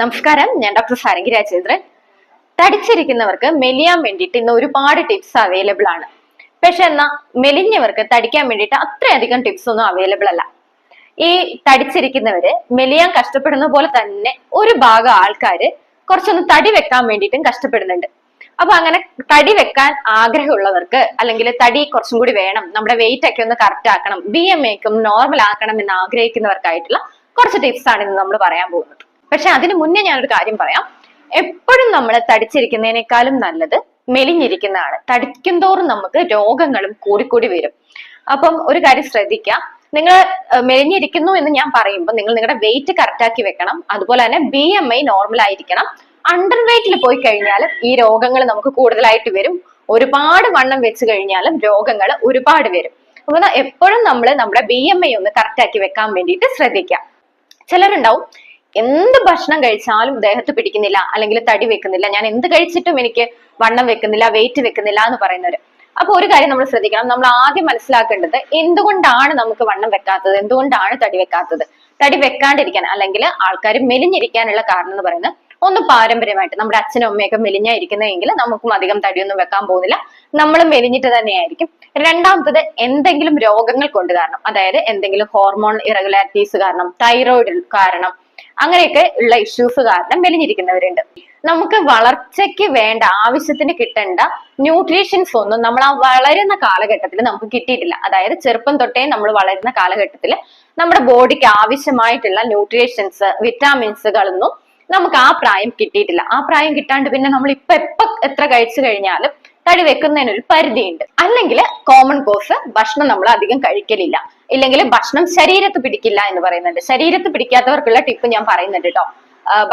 നമസ്കാരം ഞാൻ ഡോക്ടർ സാരംഗി രാജേന്ദ്രൻ. തടിച്ചിരിക്കുന്നവർക്ക് മെലിയാൻ വേണ്ടിയിട്ട് ഇന്ന് ഒരുപാട് ടിപ്സ് അവൈലബിൾ ആണ്. പക്ഷെ എന്നാ മെലിഞ്ഞവർക്ക് തടിക്കാൻ വേണ്ടിയിട്ട് അത്രയധികം ടിപ്സ് ഒന്നും അവൈലബിൾ അല്ല. ഈ തടിച്ചിരിക്കുന്നവര് മെലിയാൻ കഷ്ടപ്പെടുന്ന പോലെ തന്നെ ഒരു ഭാഗം ആൾക്കാര് കുറച്ചൊന്ന് തടി വെക്കാൻ വേണ്ടിയിട്ടും കഷ്ടപ്പെടുന്നുണ്ട്. അപ്പൊ അങ്ങനെ തടി വെക്കാൻ ആഗ്രഹമുള്ളവർക്ക് അല്ലെങ്കിൽ തടി കുറച്ചും കൂടി വേണം നമ്മുടെ വെയിറ്റ് ഒക്കെ ഒന്ന് കറക്റ്റ് ആക്കണം ബി എം എക്കും നോർമൽ ആക്കണം എന്ന് ആഗ്രഹിക്കുന്നവർക്കായിട്ടുള്ള കുറച്ച് ടിപ്സ് ആണ് ഇന്ന് നമ്മൾ പറയാൻ പോകുന്നത്. പക്ഷെ അതിനു മുന്നേ ഞാനൊരു കാര്യം പറയാം. എപ്പോഴും നമ്മൾ തടിച്ചിരിക്കുന്നതിനേക്കാളും നല്ലത് മെലിഞ്ഞിരിക്കുന്നതാണ്. തടിക്കും തോറും നമുക്ക് രോഗങ്ങളും കൂടിക്കൂടി വരും. അപ്പം ഒരു കാര്യം ശ്രദ്ധിക്കുക. നിങ്ങൾ മെലിഞ്ഞിരിക്കുന്നു എന്ന് ഞാൻ പറയുമ്പോൾ നിങ്ങൾ നിങ്ങളുടെ വെയിറ്റ് കറക്റ്റ് ആക്കി വെക്കണം. അതുപോലെ തന്നെ ബി എം ഐ നോർമൽ ആയിരിക്കണം. അണ്ടർ വെയിറ്റിൽ പോയി കഴിഞ്ഞാൽ ഈ രോഗങ്ങൾ നമുക്ക് കൂടുതലായിട്ട് വരും. ഒരുപാട് വണ്ണം വെച്ച് കഴിഞ്ഞാലും രോഗങ്ങൾ ഒരുപാട് വരും. അപ്പൊ എപ്പോഴും നമ്മൾ നമ്മുടെ ബി എം ഐ ഒന്ന് കറക്റ്റ് ആക്കി വെക്കാൻ വേണ്ടിയിട്ട് ശ്രദ്ധിക്കാം ചിലരുണ്ടാവും എന്ത് ഭക്ഷണം കഴിച്ചാലും ദേഹത്ത് പിടിക്കുന്നില്ല അല്ലെങ്കിൽ തടി വെക്കുന്നില്ല. ഞാൻ എന്ത് കഴിച്ചിട്ടും എനിക്ക് വണ്ണം വെക്കുന്നില്ല വെയിറ്റ് വെക്കുന്നില്ല എന്ന് പറയുന്നവര്. അപ്പൊ ഒരു കാര്യം നമ്മൾ ശ്രദ്ധിക്കണം. നമ്മൾ ആദ്യം മനസ്സിലാക്കേണ്ടത് എന്തുകൊണ്ടാണ് നമുക്ക് വണ്ണം വെക്കാത്തത്? എന്തുകൊണ്ടാണ് തടി വെക്കാത്തത്? തടി വെക്കാണ്ടിരിക്കാൻ അല്ലെങ്കിൽ ആൾക്കാർ മെലിഞ്ഞിരിക്കാനുള്ള കാരണം എന്ന് പറയുന്നത് ഒന്ന് പാരമ്പര്യമായിട്ട് നമ്മുടെ അച്ഛനും അമ്മയൊക്കെ മെലിഞ്ഞായിരിക്കുന്നതെങ്കിൽ നമുക്കും അധികം തടിയൊന്നും വെക്കാൻ പോകുന്നില്ല. നമ്മൾ മെലിഞ്ഞിട്ട് തന്നെയായിരിക്കും. രണ്ടാമത്തത് എന്തെങ്കിലും രോഗങ്ങൾ കൊണ്ട് കാരണം അതായത് എന്തെങ്കിലും ഹോർമോൺ ഇറഗുലാരിറ്റീസ് കാരണം തൈറോയിഡ് കാരണം അങ്ങനെയൊക്കെ ഉള്ള ഇഷ്യൂസ് കാരണം മെലിഞ്ഞിരിക്കുന്നവരുണ്ട്. നമുക്ക് വളർച്ചയ്ക്ക് വേണ്ട ആവശ്യത്തിന് കിട്ടേണ്ട ന്യൂട്രീഷൻസ് ഒന്നും നമ്മൾ ആ വളരുന്ന കാലഘട്ടത്തിൽ നമുക്ക് കിട്ടിയിട്ടില്ല. അതായത് ചെറുപ്പം തൊട്ടേ നമ്മൾ വളരുന്ന കാലഘട്ടത്തിൽ നമ്മുടെ ബോഡിക്ക് ആവശ്യമായിട്ടുള്ള ന്യൂട്രീഷൻസ് വിറ്റാമിൻസുകളൊന്നും നമുക്ക് ആ പ്രായം കിട്ടിയിട്ടില്ല. ആ പ്രായം കിട്ടാണ്ട് പിന്നെ നമ്മൾ ഇപ്പൊ എപ്പോ എത്ര കഴിച്ചു കഴിഞ്ഞാലും തടി വെക്കുന്നതിന് ഒരു പരിധിയുണ്ട്. അല്ലെങ്കിൽ കോമൺ കോസ് ഭക്ഷണം നമ്മൾ അധികം കഴിക്കലില്ല. ഇല്ലെങ്കിൽ ഭക്ഷണം ശരീരത്ത് പിടിക്കില്ല എന്ന് പറയുന്നുണ്ട്. ശരീരത്ത് പിടിക്കാത്തവർക്കുള്ള ടിപ്പ് ഞാൻ പറയുന്നുണ്ട് കേട്ടോ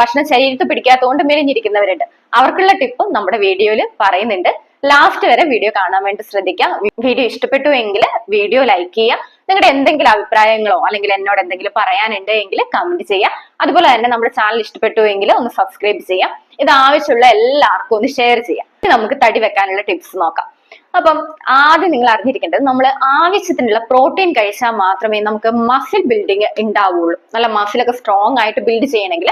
ഭക്ഷണം ശരീരത്ത് പിടിക്കാത്തതുകൊണ്ട് മെലിഞ്ഞിരിക്കുന്നവരുണ്ട്. അവർക്കുള്ള ടിപ്പും നമ്മുടെ വീഡിയോയിൽ പറയുന്നുണ്ട്. ലാസ്റ്റ് വരെ വീഡിയോ കാണാൻ വേണ്ടി ശ്രദ്ധിക്കാം വീഡിയോ ഇഷ്ടപ്പെട്ടു എങ്കിൽ വീഡിയോ ലൈക്ക് ചെയ്യുക. നിങ്ങളുടെ എന്തെങ്കിലും അഭിപ്രായങ്ങളോ അല്ലെങ്കിൽ എന്നോട് എന്തെങ്കിലും പറയാനുണ്ട് എങ്കിൽ കമന്റ് ചെയ്യുക. അതുപോലെ തന്നെ നമ്മുടെ ചാനൽ ഇഷ്ടപ്പെട്ടു എങ്കിൽ ഒന്ന് സബ്സ്ക്രൈബ് ചെയ്യാം ഇത് ആവശ്യമുള്ള എല്ലാവർക്കും ഒന്ന് ഷെയർ ചെയ്യാം നമുക്ക് തടി വെക്കാനുള്ള ടിപ്സ് നോക്കാം. അപ്പം ആദ്യം നിങ്ങൾ അറിഞ്ഞിരിക്കേണ്ടത് നമ്മൾ ആവശ്യത്തിനുള്ള പ്രോട്ടീൻ കഴിച്ചാൽ മാത്രമേ നമുക്ക് മസിൽ ബിൽഡിങ് ഉണ്ടാവുള്ളൂ. നല്ല മസിലൊക്കെ സ്ട്രോങ് ആയിട്ട് ബിൽഡ് ചെയ്യണമെങ്കിൽ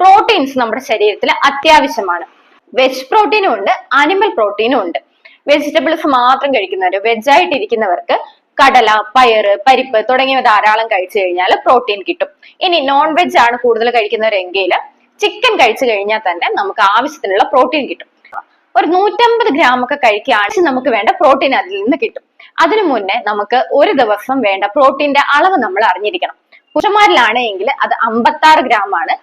പ്രോട്ടീൻസ് നമ്മുടെ ശരീരത്തിൽ അത്യാവശ്യമാണ്. വെജ് പ്രോട്ടീനും ഉണ്ട് അനിമൽ പ്രോട്ടീനും ഉണ്ട്. വെജിറ്റബിൾസ് മാത്രം കഴിക്കുന്നവർ വെജ് ആയിട്ട് ഇരിക്കുന്നവർക്ക് കടല പയറ് പരിപ്പ് തുടങ്ങിയവ ധാരാളം കഴിച്ചു കഴിഞ്ഞാൽ പ്രോട്ടീൻ കിട്ടും. ഇനി നോൺ വെജ് ആണ് കൂടുതൽ കഴിക്കുന്നവരെങ്കിൽ ചിക്കൻ കഴിച്ചു കഴിഞ്ഞാൽ തന്നെ നമുക്ക് ആവശ്യത്തിനുള്ള പ്രോട്ടീൻ കിട്ടും. ഒരു നൂറ്റമ്പത് ഗ്രാം ഒക്കെ കഴിക്കുകയാണെങ്കിൽ നമുക്ക് വേണ്ട പ്രോട്ടീൻ അതിൽ നിന്ന് കിട്ടും. അതിനു മുന്നേ നമുക്ക് ഒരു ദിവസം വേണ്ട പ്രോട്ടീന്റെ അളവ് നമ്മൾ അറിഞ്ഞിരിക്കണം. പുരുഷന്മാരിലാണ് എങ്കിൽ അത് അമ്പത്തി ആറ് ഗ്രാം ആണ്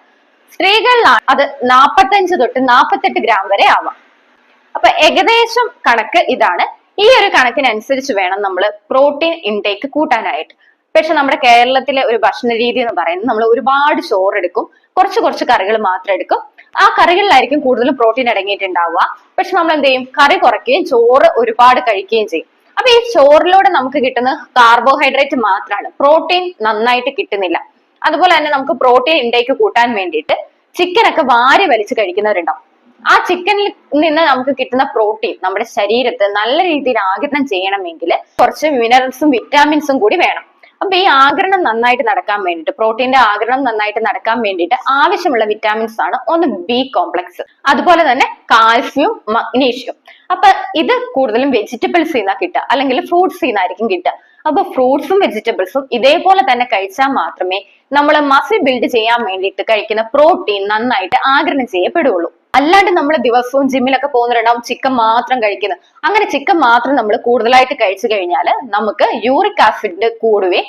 സ്ത്രീകളിലാണ് അത് നാപ്പത്തഞ്ച് തൊട്ട് നാപ്പത്തെട്ട് ഗ്രാം വരെ ആവാം. അപ്പൊ ഏകദേശം കണക്ക് ഇതാണ്. ഈ ഒരു കണക്കിനനുസരിച്ച് വേണം നമ്മൾ പ്രോട്ടീൻ ഇൻടേക്ക് കൂട്ടാനായിട്ട്. പക്ഷെ നമ്മുടെ കേരളത്തിലെ ഒരു ഭക്ഷണ രീതി എന്ന് പറയുന്നത് നമ്മൾ ഒരുപാട് ചോറ് എടുക്കും. കുറച്ച് കുറച്ച് കറികൾ മാത്രം എടുക്കും. ആ കറികളിലായിരിക്കും കൂടുതലും പ്രോട്ടീൻ അടങ്ങിയിട്ടുണ്ടാവുക. പക്ഷെ നമ്മൾ എന്ത് ചെയ്യും? കറി കുറയ്ക്കുകയും ചോറ് ഒരുപാട് കഴിക്കുകയും ചെയ്യും. അപ്പൊ ഈ ചോറിലൂടെ നമുക്ക് കിട്ടുന്ന കാർബോഹൈഡ്രേറ്റ് മാത്രമാണ് പ്രോട്ടീൻ നന്നായിട്ട് കിട്ടുന്നില്ല. അതുപോലെ തന്നെ നമുക്ക് പ്രോട്ടീൻ ഇൻടേക്ക് കൂട്ടാൻ വേണ്ടിയിട്ട് ചിക്കൻ ഒക്കെ വാരി വലിച്ച് കഴിക്കുന്നവരുണ്ടാവും. ആ ചിക്കനിൽ നിന്ന് നമുക്ക് കിട്ടുന്ന പ്രോട്ടീൻ നമ്മുടെ ശരീരത്തെ നല്ല രീതിയിൽ ആഗിരണം ചെയ്യണമെങ്കിൽ കുറച്ച് മിനറൽസും വിറ്റാമിൻസും കൂടി വേണം. അപ്പൊ ഈ ആഗിരണം നന്നായിട്ട് നടക്കാൻ വേണ്ടിയിട്ട് പ്രോട്ടീന്റെ ആഗിരണം നന്നായിട്ട് നടക്കാൻ വേണ്ടിയിട്ട് ആവശ്യമുള്ള വിറ്റാമിൻസ് ആണ് ഒന്ന് ബി കോംപ്ലക്സ് അതുപോലെ തന്നെ കാൽസ്യം മഗ്നീഷ്യം അപ്പൊ ഇത് കൂടുതലും വെജിറ്റബിൾസ് നിന്നാ കിട്ടുക. അല്ലെങ്കിൽ ഫ്രൂട്ട്സ് നിന്നായിരിക്കും കിട്ടുക. അപ്പൊ ഫ്രൂട്ട്സും വെജിറ്റബിൾസും ഇതേപോലെ തന്നെ കഴിച്ചാൽ മാത്രമേ നമ്മൾ മസിൽ ബിൽഡ് ചെയ്യാൻ വേണ്ടിയിട്ട് കഴിക്കുന്ന പ്രോട്ടീൻ നന്നായിട്ട് ആഗിരണം ചെയ്യപ്പെടുള്ളൂ അല്ലാണ്ട് നമ്മൾ ദിവസവും ജിമ്മിലൊക്കെ പോകുന്നവരുണ്ടാവും ചിക്കൻ മാത്രം കഴിക്കുന്നത്. അങ്ങനെ ചിക്കൻ മാത്രം നമ്മൾ കൂടുതലായിട്ട് കഴിച്ചു കഴിഞ്ഞാൽ നമുക്ക് യൂറിക് ആസിഡ് കൂടുകയും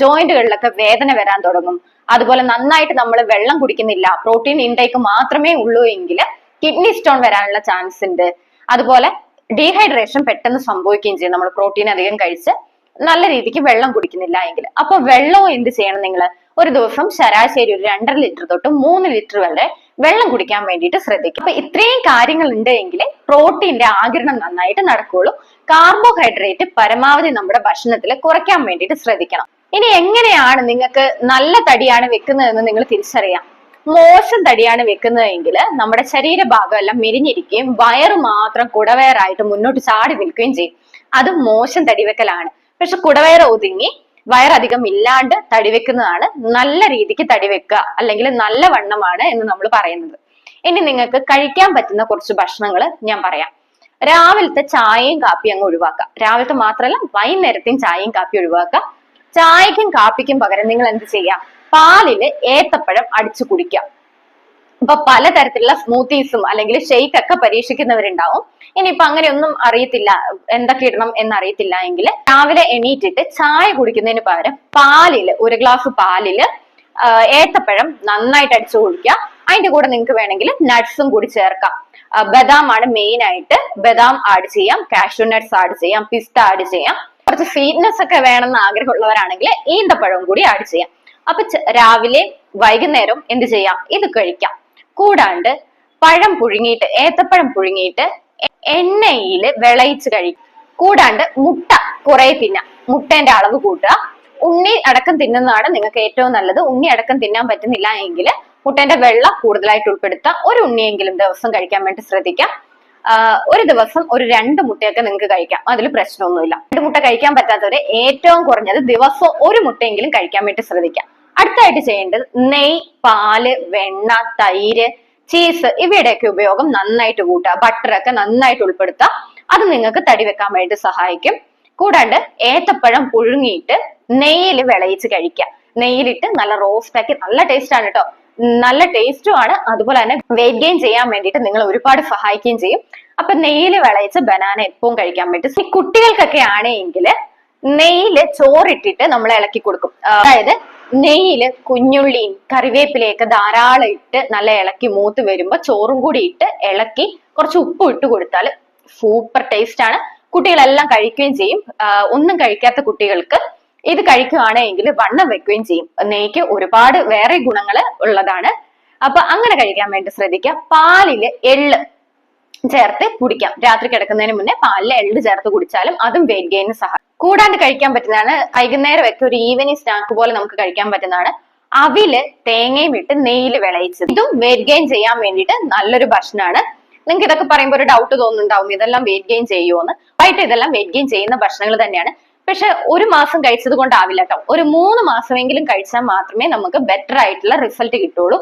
ജോയിന്റുകളിലൊക്കെ വേദന വരാൻ തുടങ്ങും. അതുപോലെ നന്നായിട്ട് നമ്മൾ വെള്ളം കുടിക്കുന്നില്ല. പ്രോട്ടീൻ ഇൻടേക്ക് മാത്രമേ ഉള്ളൂ എങ്കിൽ കിഡ്നി സ്റ്റോൺ വരാനുള്ള ചാൻസ് ഉണ്ട്. അതുപോലെ ഡീഹൈഡ്രേഷൻ പെട്ടെന്ന് സംഭവിക്കുകയും ചെയ്യും. നമ്മൾ പ്രോട്ടീൻ അധികം കഴിച്ച് നല്ല രീതിക്ക് വെള്ളം കുടിക്കുന്നില്ല എങ്കിൽ അപ്പൊ വെള്ളവും എന്ത് ചെയ്യണം നിങ്ങൾ ഒരു ദിവസം ശരാശരി ഒരു രണ്ടര ലിറ്റർ തൊട്ട് മൂന്ന് ലിറ്റർ വരെ വെള്ളം കുടിക്കാൻ വേണ്ടിയിട്ട് ശ്രദ്ധിക്കും അപ്പൊ ഇത്രയും കാര്യങ്ങൾ ഉണ്ട് എങ്കിൽ പ്രോട്ടീന്റെ ആകിരണം നന്നായിട്ട് നടക്കുള്ളൂ. കാർബോഹൈഡ്രേറ്റ് പരമാവധി നമ്മുടെ ഭക്ഷണത്തിൽ കുറയ്ക്കാൻ വേണ്ടിയിട്ട് ശ്രദ്ധിക്കണം. ഇനി എങ്ങനെയാണ് നിങ്ങൾക്ക് നല്ല തടിയാണ് വെക്കുന്നതെന്ന് നിങ്ങൾ തിരിച്ചറിയാം. മോശം തടിയാണ് വെക്കുന്നതെങ്കിൽ നമ്മുടെ ശരീരഭാഗം എല്ലാം മെരിഞ്ഞിരിക്കുകയും വയറ് മാത്രം കുടവയറായിട്ട് മുന്നോട്ട് ചാടി നിൽക്കുകയും ചെയ്യും. അത് മോശം തടി വെക്കലാണ്. പക്ഷെ കുടവയർ ഒതുങ്ങി വയറധികം ഇല്ലാണ്ട് തടി വെക്കുന്നതാണ് നല്ല രീതിക്ക് തടി വെക്കുക അല്ലെങ്കിൽ നല്ല വണ്ണമാണ് എന്ന് നമ്മൾ പറയുന്നത്. ഇനി നിങ്ങൾക്ക് കഴിക്കാൻ പറ്റുന്ന കുറച്ച് ഭക്ഷണങ്ങൾ ഞാൻ പറയാം. രാവിലത്തെ ചായയും കാപ്പിയും അങ്ങ് ഒഴിവാക്കുക. രാവിലത്തെ മാത്രമല്ല വൈകുന്നേരത്തെയും ചായയും കാപ്പിയും ഒഴിവാക്കുക. ചായക്കും കാപ്പിക്കും പകരം നിങ്ങൾ എന്ത് ചെയ്യുക? പാലിൽ ഏത്തപ്പഴം അടിച്ചു കുടിക്കുക. ഇപ്പൊ പലതരത്തിലുള്ള സ്മൂത്തീസും അല്ലെങ്കിൽ ഷെയ്ക്ക് ഒക്കെ പരീക്ഷിക്കുന്നവരുണ്ടാവും. ഇനിയിപ്പൊ അങ്ങനെയൊന്നും അറിയത്തില്ല എന്തൊക്കെ ഇടണം എന്നറിയത്തില്ല എങ്കിൽ രാവിലെ എണീറ്റിട്ട് ചായ കുടിക്കുന്നതിന് പകരം പാലിൽ ഒരു ഗ്ലാസ് പാലിൽ ഏത്തപ്പഴം നന്നായിട്ട് അടിച്ചു കുടിക്കുക അതിന്റെ കൂടെ നിങ്ങൾക്ക് വേണമെങ്കിൽ നട്ട്സും കൂടി ചേർക്കാം. ബദാം ആണ് മെയിൻ ആയിട്ട് ബദാം ആഡ് ചെയ്യാം കാഷ്യൂ നട്ട്സ് ആഡ് ചെയ്യാം പിസ്ത ആഡ് ചെയ്യാം. കുറച്ച് സ്വീറ്റ്നെസ് ഒക്കെ വേണമെന്ന് ആഗ്രഹമുള്ളവരാണെങ്കിൽ ഈന്തപ്പഴവും കൂടി ആഡ് ചെയ്യാം. അപ്പൊ രാവിലെ വൈകുന്നേരം എന്ത് ചെയ്യാം? ഇത് കഴിക്കാം. കൂടാണ്ട് പഴം പുഴുങ്ങിയിട്ട് ഏത്തപ്പഴം പുഴുങ്ങിയിട്ട് എണ്ണയിൽ വിളയിച്ച് കഴിക്കും. കൂടാണ്ട് മുട്ട കുറെ തിന്നാം. മുട്ടേന്റെ അളവ് കൂട്ടുക. ഉണ്ണി അടക്കം തിന്നുന്നതാണ് നിങ്ങൾക്ക് ഏറ്റവും നല്ലത്. ഉണ്ണി അടക്കം തിന്നാൻ പറ്റുന്നില്ല എങ്കിൽ മുട്ടേന്റെ വെള്ള കൂടുതലായിട്ട് ഉൾപ്പെടുത്താം. ഒരു ഉണ്ണിയെങ്കിലും ദിവസം കഴിക്കാൻ വേണ്ടി ശ്രദ്ധിക്കാം. ഒരു ദിവസം ഒരു രണ്ട് മുട്ടയൊക്കെ നിങ്ങൾക്ക് കഴിക്കാം. അതിൽ പ്രശ്നമൊന്നുമില്ല. രണ്ട് മുട്ട കഴിക്കാൻ പറ്റാത്തവരെ ഏറ്റവും കുറഞ്ഞത് ദിവസം ഒരു മുട്ടയെങ്കിലും കഴിക്കാൻ വേണ്ടി ശ്രദ്ധിക്കാം. അടുത്തായിട്ട് ചെയ്യേണ്ടത് നെയ് പാൽ വെണ്ണ തൈര് ചീസ് ഇവയുടെയൊക്കെ ഉപയോഗം നന്നായിട്ട് കൂട്ടുക. ബട്ടർ ഒക്കെ നന്നായിട്ട് ഉൾപ്പെടുത്തുക. അത് നിങ്ങൾക്ക് തടി വെക്കാൻ വേണ്ടി സഹായിക്കും. കൂടാണ്ട് ഏത്തപ്പഴം പുഴുങ്ങിയിട്ട് നെയ്യിൽ വിളയിച്ച് കഴിക്കുക. നെയ്യിലിട്ട് നല്ല റോസ്റ്റ് ആക്കി നല്ല ടേസ്റ്റ് ആണ് കേട്ടോ നല്ല ടേസ്റ്റും ആണ്. അതുപോലെ തന്നെ വെയിറ്റ് ഗെയിൻ ചെയ്യാൻ വേണ്ടിയിട്ട് നിങ്ങൾ ഒരുപാട് സഹായിക്കുകയും ചെയ്യും. അപ്പൊ നെയ്യിൽ വിളയിച്ച് ബനാന എപ്പോഴും കഴിക്കാൻ പറ്റും കുട്ടികൾക്കൊക്കെ ആണെങ്കിൽ നെയ്യിൽ ചോറിട്ടിട്ട് നമ്മൾ ഇളക്കി കൊടുക്കും. അതായത് നെയ്യിൽ കുഞ്ഞുള്ളിയും കറിവേപ്പിലയൊക്കെ ധാരാളം ഇട്ട് നല്ല ഇളക്കി മൂത്ത് വരുമ്പോൾ ചോറും കൂടി ഇട്ട് ഇളക്കി കുറച്ച് ഉപ്പ് ഇട്ട് കൊടുത്താൽ സൂപ്പർ ടേസ്റ്റ് ആണ്. കുട്ടികളെല്ലാം കഴിക്കുകയും ചെയ്യും. ഒന്നും കഴിക്കാത്ത കുട്ടികൾക്ക് ഇത് കഴിക്കുകയാണെങ്കിൽ വണ്ണം വെക്കുകയും ചെയ്യും. നെയ്ക്ക് ഒരുപാട് വേറെ ഗുണങ്ങൾ ഉള്ളതാണ്. അപ്പൊ അങ്ങനെ കഴിക്കാൻ വേണ്ടി ശ്രദ്ധിക്കുക. പാലിൽ എള്ള് ചേർത്ത് കുടിക്കാം. രാത്രി കിടക്കുന്നതിന് മുന്നേ പാലിൽ എള്ള് ചേർത്ത് കുടിച്ചാലും അതും വെയിറ്റ് ഗെയിനിന് സഹായിക്കും. കൂടാണ്ട് കഴിക്കാൻ പറ്റുന്നതാണ്. വൈകുന്നേരം ഒക്കെ ഒരു ഈവനിങ് സ്നാക്ക് പോലെ നമുക്ക് കഴിക്കാൻ പറ്റുന്നതാണ്. അവിൽ തേങ്ങയും ഇട്ട് നെയ്യിൽ വിളയിച്ചത്. ഇതും വെയിറ്റ് ഗെയിൻ ചെയ്യാൻ വേണ്ടിയിട്ട് നല്ലൊരു ഭക്ഷണമാണ്. നിങ്ങൾക്ക് ഇതൊക്കെ പറയുമ്പോൾ ഒരു ഡൗട്ട് തോന്നുന്നുണ്ടാവും. ഇതെല്ലാം വെയിറ്റ് ഗെയിൻ ചെയ്യുമോന്ന് വൈകിട്ട് ഇതെല്ലാം വെയിറ്റ് ഗെയിൻ ചെയ്യുന്ന ഭക്ഷണങ്ങൾ തന്നെയാണ്. പക്ഷെ ഒരു മാസം കഴിച്ചത് കൊണ്ടാവില്ല കേട്ടോ. ഒരു മൂന്ന് മാസമെങ്കിലും കഴിച്ചാൽ മാത്രമേ നമുക്ക് ബെറ്റർ ആയിട്ടുള്ള റിസൾട്ട് കിട്ടുള്ളൂ.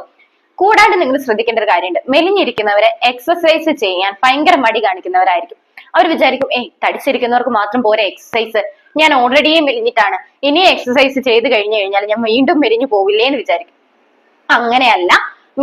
കൂടാണ്ട് നിങ്ങൾ ശ്രദ്ധിക്കേണ്ട ഒരു കാര്യമുണ്ട്. മെലിഞ്ഞിരിക്കുന്നവരെ എക്സസൈസ് ചെയ്യാൻ ഭയങ്കര മടി കാണിക്കുന്നവരായിരിക്കും. അവർ വിചാരിക്കും ഏയ് തടിച്ചിരിക്കുന്നവർക്ക് മാത്രം പോരെ എക്സസൈസ് ഞാൻ ഓൾറെഡിയേ മെലിഞ്ഞിട്ടാണ്. ഇനി എക്സസൈസ് ചെയ്ത് കഴിഞ്ഞു കഴിഞ്ഞാൽ ഞാൻ വീണ്ടും മെലിഞ്ഞു പോവില്ലേ എന്ന് വിചാരിക്കും. അങ്ങനെയല്ല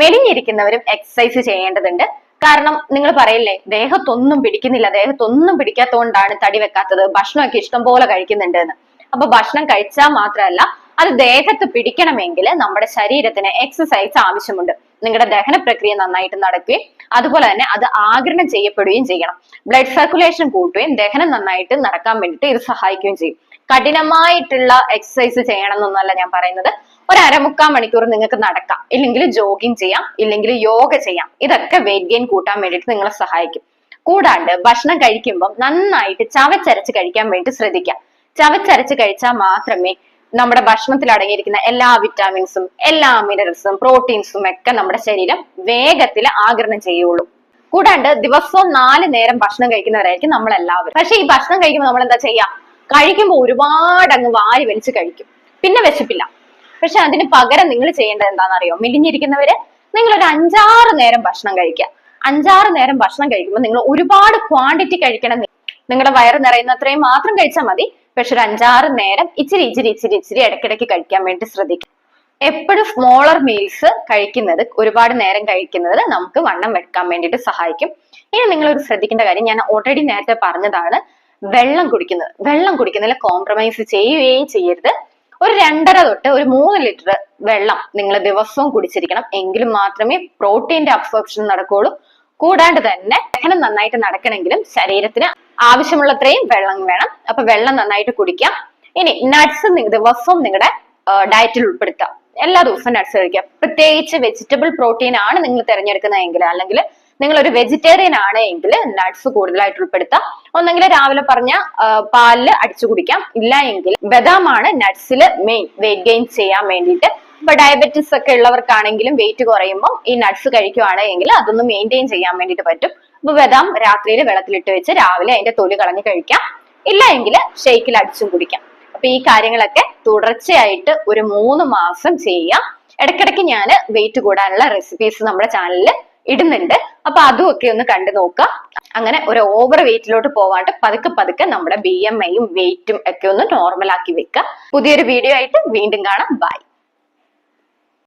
മെലിഞ്ഞിരിക്കുന്നവരും എക്സസൈസ് ചെയ്യേണ്ടതുണ്ട്. കാരണം നിങ്ങൾ പറയില്ലേ ദേഹത്തൊന്നും പിടിക്കുന്നില്ല ദേഹത്തൊന്നും പിടിക്കാത്തതുകൊണ്ടാണ് തടി വെക്കാത്തത് ഭക്ഷണമൊക്കെ ഇഷ്ടം പോലെ കഴിക്കുന്നുണ്ട് എന്ന് അപ്പൊ ഭക്ഷണം കഴിച്ചാൽ മാത്രമല്ല അത് ദേഹത്ത് പിടിക്കണമെങ്കിൽ നമ്മുടെ ശരീരത്തിന് എക്സസൈസ് ആവശ്യമുണ്ട്. നിങ്ങളുടെ ദഹന പ്രക്രിയ നന്നായിട്ട് നടക്കുകയും അതുപോലെ തന്നെ അത് ആഗിരണം ചെയ്യപ്പെടുകയും ചെയ്യണം. ബ്ലഡ് സർക്കുലേഷൻ കൂട്ടുകയും ദഹനം നന്നായിട്ട് നടക്കാൻ വേണ്ടിയിട്ട് ഇത് സഹായിക്കുകയും ചെയ്യും. കഠിനമായിട്ടുള്ള എക്സസൈസ് ചെയ്യണം എന്നൊന്നല്ല ഞാൻ പറയുന്നത്. ഒരു അരമുക്കാൽ മണിക്കൂർ നിങ്ങൾക്ക് നടക്കാം. ഇല്ലെങ്കിൽ ജോഗിങ് ചെയ്യാം ഇല്ലെങ്കിൽ യോഗ ചെയ്യാം. ഇതൊക്കെ വെയിറ്റ് ഗെയിൻ കൂട്ടാൻ വേണ്ടിയിട്ട് നിങ്ങളെ സഹായിക്കും. കൂടാണ്ട് ഭക്ഷണം കഴിക്കുമ്പോൾ നന്നായിട്ട് ചവച്ചരച്ച് കഴിക്കാൻ വേണ്ടി ശ്രദ്ധിക്കാം. ചവച്ചരച്ച് കഴിച്ചാൽ മാത്രമേ നമ്മുടെ ഭക്ഷണത്തിൽ അടങ്ങിയിരിക്കുന്ന എല്ലാ വിറ്റാമിൻസും എല്ലാ മിനറൽസും പ്രോട്ടീൻസും ഒക്കെ നമ്മുടെ ശരീരം വേഗത്തിൽ ആഗിരണം ചെയ്യുള്ളൂ. കൂടാണ്ട് ദിവസവും നാല് നേരം ഭക്ഷണം കഴിക്കുന്നവരായിരിക്കും നമ്മൾ എല്ലാവരും പക്ഷെ ഈ ഭക്ഷണം കഴിക്കുമ്പോൾ നമ്മൾ എന്താ ചെയ്യാ? കഴിക്കുമ്പോൾ ഒരുപാട് അങ്ങ് വാരി വലിച്ച് കഴിക്കും. പിന്നെ വിശപ്പില്ല. പക്ഷെ അതിന് പകരം നിങ്ങൾ ചെയ്യേണ്ടത് എന്താണെന്നറിയോ? മെലിഞ്ഞിരിക്കുന്നവര് നിങ്ങൾ ഒരു അഞ്ചാറ് നേരം ഭക്ഷണം കഴിക്കുക. അഞ്ചാറ് നേരം ഭക്ഷണം കഴിക്കുമ്പോൾ നിങ്ങൾ ഒരുപാട് ക്വാണ്ടിറ്റി കഴിക്കണം നിങ്ങളുടെ വയറ് നിറയുന്ന അത്രയും മാത്രം കഴിച്ചാൽ മതി. പക്ഷെ ഒരു അഞ്ചാറ് നേരം ഇച്ചിരി ഇച്ചിരി ഇച്ചിരി ഇച്ചിരി ഇടയ്ക്കിടയ്ക്ക് കഴിക്കാൻ വേണ്ടി ശ്രദ്ധിക്കുക എപ്പോഴും സ്മോളർ മീൽസ് കഴിക്കുന്നത് ഒരുപാട് നേരം കഴിക്കുന്നത് നമുക്ക് വണ്ണം വെക്കാൻ വേണ്ടിയിട്ട് സഹായിക്കും. ഇനി നിങ്ങൾ ഒരു ശ്രദ്ധിക്കേണ്ട കാര്യം ഞാൻ ഓൾറെഡി നേരത്തെ പറഞ്ഞതാണ് വെള്ളം കുടിക്കുന്നത്. വെള്ളം കുടിക്കുന്നതിൽ കോംപ്രമൈസ് ചെയ്യുകയും ചെയ്യരുത്. ഒരു രണ്ടര തൊട്ട് ഒരു മൂന്ന് ലിറ്റർ വെള്ളം നിങ്ങൾ ദിവസവും കുടിച്ചിരിക്കണം. എങ്കിലും മാത്രമേ പ്രോട്ടീന്റെ അബ്സോർപ്ഷൻ നടക്കുകയുള്ളൂ. കൂടാണ്ട് തന്നെ ദഹനം നന്നായിട്ട് നടക്കണമെങ്കിലും ശരീരത്തിന് ആവശ്യമുള്ളത്രയും വെള്ളം വേണം. അപ്പൊ വെള്ളം നന്നായിട്ട് കുടിക്കാം. ഇനി നട്ട്സ് ദിവസവും നിങ്ങളുടെ ഡയറ്റിൽ ഉൾപ്പെടുത്താം. എല്ലാ ദിവസവും നട്ട്സ് കഴിക്കാം. പ്രത്യേകിച്ച് വെജിറ്റബിൾ പ്രോട്ടീൻ ആണ് നിങ്ങൾ തിരഞ്ഞെടുക്കുന്നതെങ്കിൽ അല്ലെങ്കിൽ നിങ്ങൾ ഒരു വെജിറ്റേറിയൻ ആണ് എങ്കിൽ നട്ട്സ് കൂടുതലായിട്ട് ഉൾപ്പെടുത്താം. ഒന്നെങ്കിൽ രാവിലെ പറഞ്ഞ പാലിൽ അടിച്ചു കുടിക്കാം. ഇല്ല എങ്കിൽ ബദാമാണ് നട്ട്സിൽ മെയിൻ വെയിറ്റ് ഗെയിൻ ചെയ്യാൻ വേണ്ടിയിട്ട്. ഇപ്പൊ ഡയബറ്റിസ് ഒക്കെ ഉള്ളവർക്കാണെങ്കിലും വെയിറ്റ് കുറയുമ്പോൾ ഈ നട്ട്സ് കഴിക്കുവാണെങ്കിൽ അതൊന്ന് മെയിന്റെയിൻ ചെയ്യാൻ വേണ്ടിയിട്ട് പറ്റും. അപ്പൊ ബദാം രാത്രിയിൽ വെള്ളത്തിലിട്ട് വെച്ച് രാവിലെ അതിന്റെ തൊലി കളഞ്ഞ് കഴിക്കാം. ഇല്ല എങ്കിൽ ഷെയ്ക്കിൽ അടിച്ചും കുടിക്കാം. അപ്പൊ ഈ കാര്യങ്ങളൊക്കെ തുടർച്ചയായിട്ട് ഒരു മൂന്ന് മാസം ചെയ്യാം. ഇടയ്ക്കിടയ്ക്ക് ഞാൻ വെയിറ്റ് കൂടാനുള്ള റെസിപ്പീസ് നമ്മുടെ ചാനലിൽ ഇടുന്നുണ്ട്. അപ്പൊ അതും ഒക്കെ ഒന്ന് കണ്ടു നോക്കുക. അങ്ങനെ ഒരു ഓവർ വെയിറ്റിലോട്ട് പോവാണ്ട് പതുക്കെ പതുക്കെ നമ്മുടെ ബി എം ഐയും വെയിറ്റും ഒക്കെ ഒന്ന് നോർമൽ ആക്കി വെക്കുക. പുതിയൊരു വീഡിയോ ആയിട്ട് വീണ്ടും കാണാം. ബൈ